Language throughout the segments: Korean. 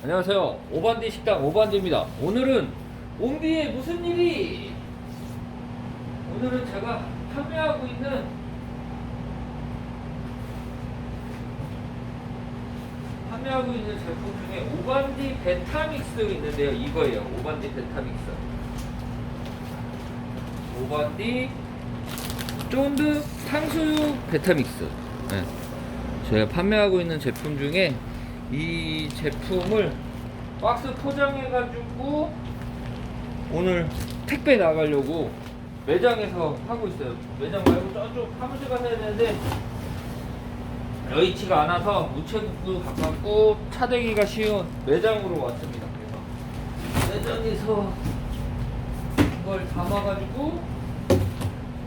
안녕하세요. 오반디 식당 오반디입니다. 오늘은 옹디에 무슨 일이? 오늘은 제가 판매하고 있는 판매하고 있는 제품 중에 오반디 베타믹스 있는데요. 이거예요. 오반디 베타믹스. 오반디 쫀드 탕수육 베타믹스. 네. 제가 판매하고 있는 제품 중에 이 제품을 박스 포장해가지고 오늘 택배 나가려고 매장에서 하고 있어요. 매장 말고 저쪽 사무실 가서 해야 되는데 여의치가 않아서 우체국도 가깝고 차대기가 쉬운 매장으로 왔습니다. 그래서 매장에서 이걸 담아가지고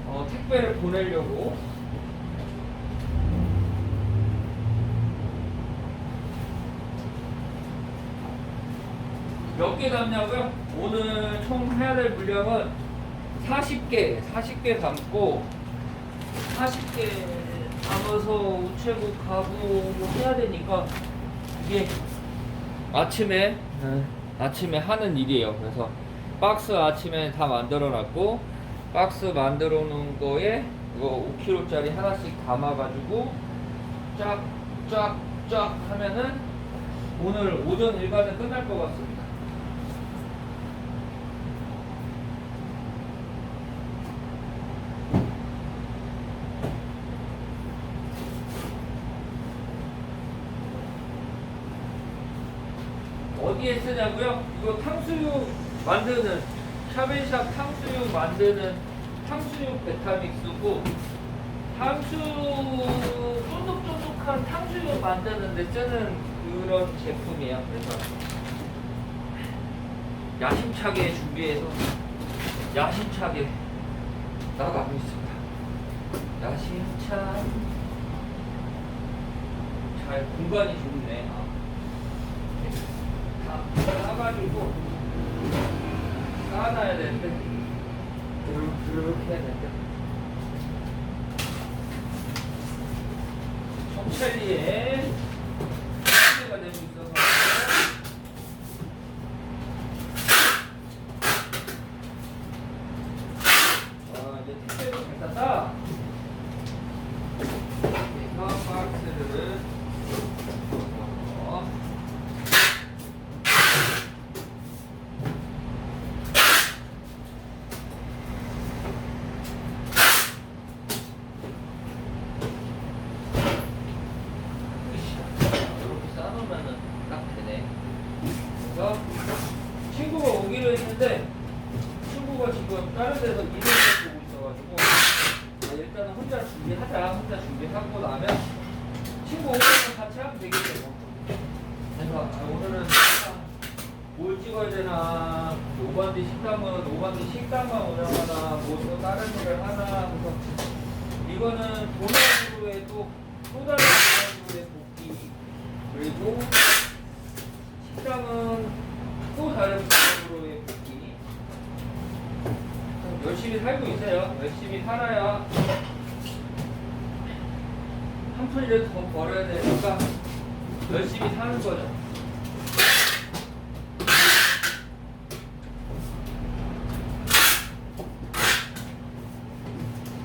어, 택배를 보내려고 몇 개 담냐고요? 오늘 총 해야 될 물량은 40개, 40개 담고 40개 담아서 우체국 가고 뭐 해야 되니까 이게 아침에 네, 아침에 하는 일이에요. 그래서 박스 아침에 다 만들어 놨고 박스 만들어 놓은 거에 이거 5kg짜리 하나씩 담아 가지고 쫙쫙쫙 하면은 오늘 오전 일과는 끝날 것 같습니다. 어디에 쓰냐고요? 이거 탕수육 만드는 샤베샵 탕수육 만드는 탕수육 베타믹스고 탕수육 쫀득쫀득한 탕수육 만드는데 쓰는 그런 제품이에요. 그래서 야심차게 준비해서 야심차게 나가고 있습니다. 야심차 잘 공간이 좋네. 아. 다 싸가지고 쌓아놔야 되는데 드르륵 해야 되는데 청첼리에 소리가 되고 있어서 아 이제 택배도 괜찮다 그래서 박스를 어, 이렇게 싸놓으면은 딱 되네. 그래서 친구가 했는데 친구가 지금 다른 데서 일을 보고 있어가지고 아, 일단은 혼자 준비하자. 혼자 준비하고 나면 친구 오면 같이 하면 되겠죠. 그래서 아, 오늘은 뭘 찍어야 되나 오반디 식당은 오반디 식당만 운영하나 뭐또 다른 일을 하나 그래서 이거는 도넛으로에도 또 다른 도넛으로의 복귀 그리고 식당은 또 다른 도넛으로의 복귀 열심히 살고 있어요 열심히 살아야 한 푼이라도 더 벌어야 되니까 열심히 사는 거죠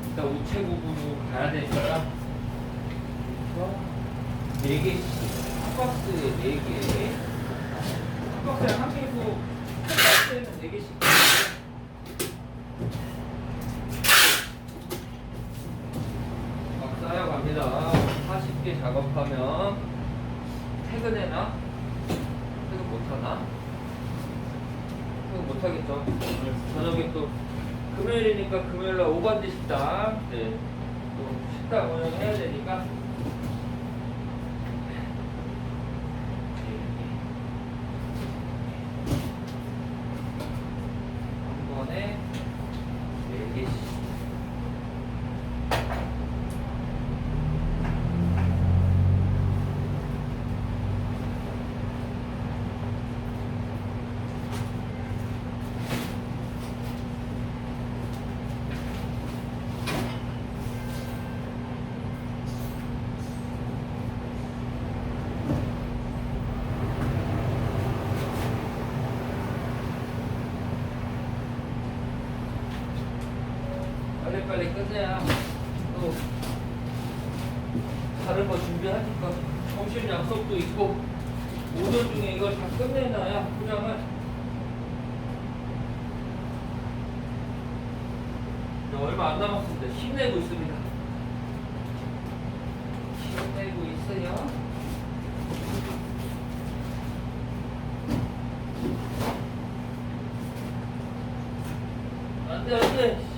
일단 우체국으로 가야 되니까 네 개씩 한 박스에 네 개. 한 박스에 한 개고 한 박스에는 네 개씩. 작업하면 퇴근해나? 퇴근 못하나? 퇴근 못하겠죠. 저녁에 또 금요일이니까 금요일날 오반디 식당 네. 또 식당 운영해야 되니까 한 번에 네 개씩 끝내야 또 다른 거 준비하니까 점심 약속도 있고 오전 중에 이걸 다 끝내놔야 이제 얼마 안 남았습니다. 힘내고 있습니다. 힘내고 있어요. 안돼 안돼.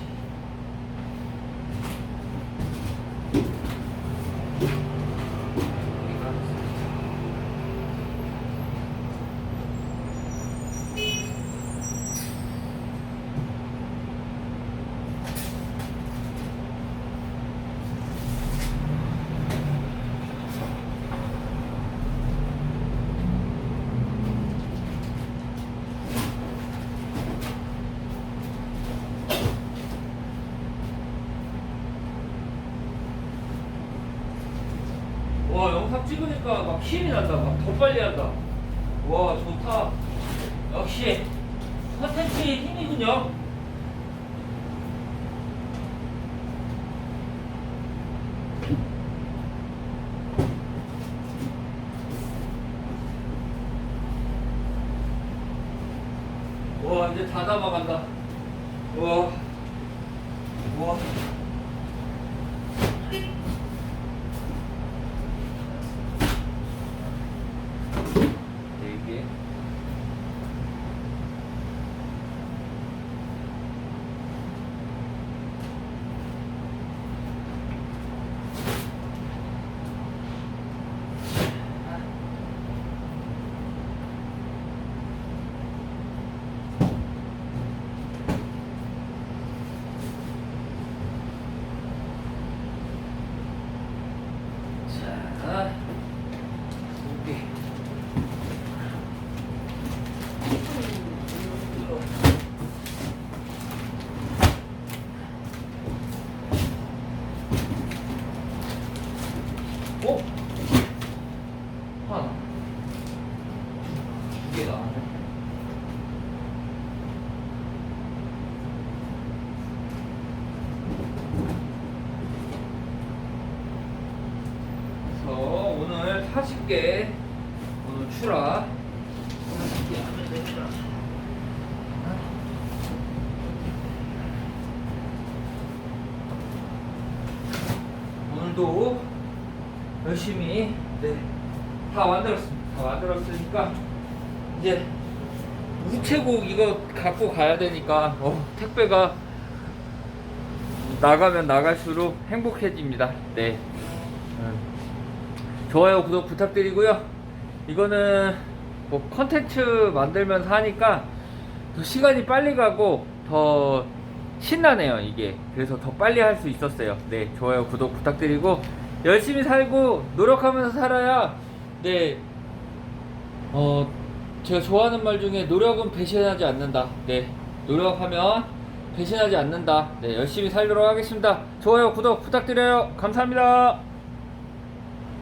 와 영상 찍으니까 막 힘이 난다 막 더 빨리 한다. 와 좋다. 역시 컨텐츠의 힘이군요. 와 이제 다 담아간다. 와 와. 네 개. 자, 두 개. 어? 하나. 두 개다. 그래서 오늘 40개 오늘 추라 40개 하면 됩니다. 오늘도 열심히 네, 다 만들었습니다. 다 만들었으니까 이제 우체국 이거 갖고 가야 되니까 어, 택배가 나가면 나갈수록 행복해집니다. 네. 음. 좋아요, 구독 부탁드리고요. 이거는 뭐 컨텐츠 만들면서 하니까 더 시간이 빨리 가고 더 신나네요, 이게. 그래서 더 빨리 할 수 있었어요. 네, 좋아요, 구독 부탁드리고 열심히 살고 노력하면서 살아야 네. 어, 제가 좋아하는 말 중에 노력은 배신하지 않는다. 네. 노력하면 배신하지 않는다. 네, 열심히 살도록 하겠습니다. 좋아요, 구독 부탁드려요. 감사합니다.